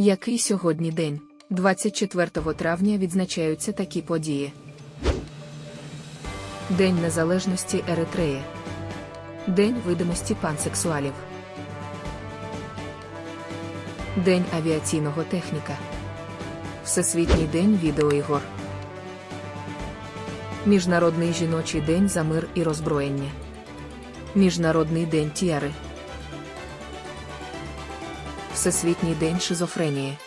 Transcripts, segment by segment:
Який сьогодні день? 24 травня відзначаються такі події. День Незалежності Еритреї. День видимості пансексуалів. День авіаційного техніка. Всесвітній день відеоігор. Міжнародний жіночий день за мир і роззброєння. Міжнародний день тіари. Всесвітній день шизофренії.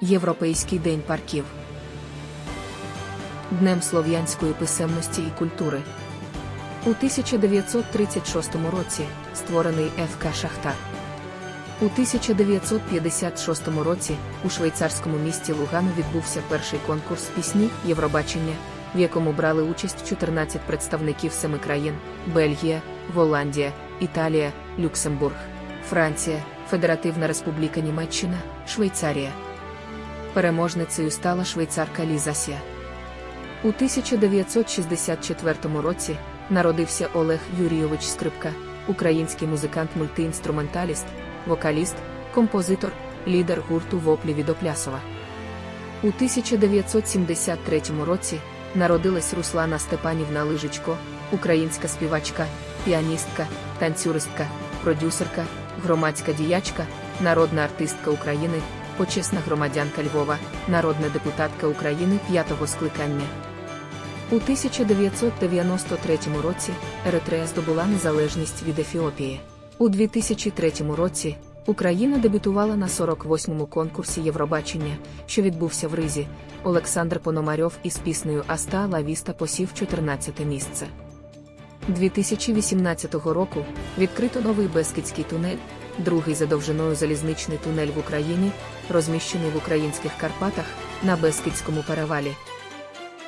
Європейський день парків. Днем слов'янської писемності і культури. У 1936 році створений ФК Шахтар. У 1956 році у швейцарському місті Лугану відбувся перший конкурс пісні Євробачення, в якому брали участь 14 представників семи країн: Бельгія, Голландія, Італія, Люксембург, Франція, Федеративна Республіка Німеччина, Швейцарія. Переможницею стала швейцарка Лізасія. У 1964 році народився Олег Юрійович Скрипка, український музикант-мультиінструменталіст, вокаліст, композитор, лідер гурту Воплі від Оплясова. У 1973 році народилась Руслана Степанівна Лижичко, українська співачка, піаністка, танцюристка, продюсерка, громадська діячка, народна артистка України, почесна громадянка Львова, народна депутатка України п'ятого скликання. У 1993 році Еритрея здобула незалежність від Ефіопії. У 2003 році Україна дебютувала на 48-му конкурсі Євробачення, що відбувся в Ризі. Олександр Пономарьов із піснею Аста Лавіста посів 14 місце. 2018 року відкрито новий Бескидський тунель, другий за довжиною залізничний тунель в Україні, розміщений в українських Карпатах на Бескидському перевалі.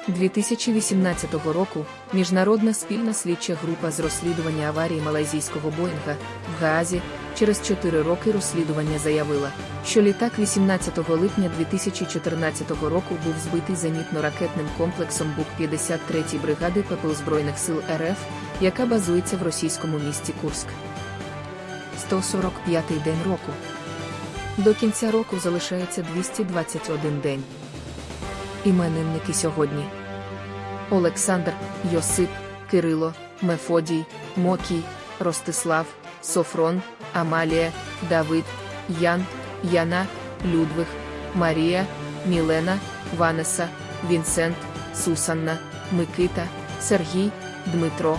2018 року міжнародна спільна слідча група з розслідування аварії малайзійського Боїнга в Гаазі через 4 роки розслідування заявила, що літак 18 липня 2014 року був збитий зенітно-ракетним комплексом БУК-53 бригади ППО Збройних сил РФ, яка базується в російському місті Курськ. 145-й день року. До кінця року залишається 221 день. Іменинники сьогодні. Олександр, Йосип, Кирило, Мефодій, Мокій, Ростислав, Софрон, Амалія, Давид, Ян, Яна, Людвиг, Марія, Мілена, Ванеса, Вінсент, Сусанна, Микита, Сергій, Дмитро.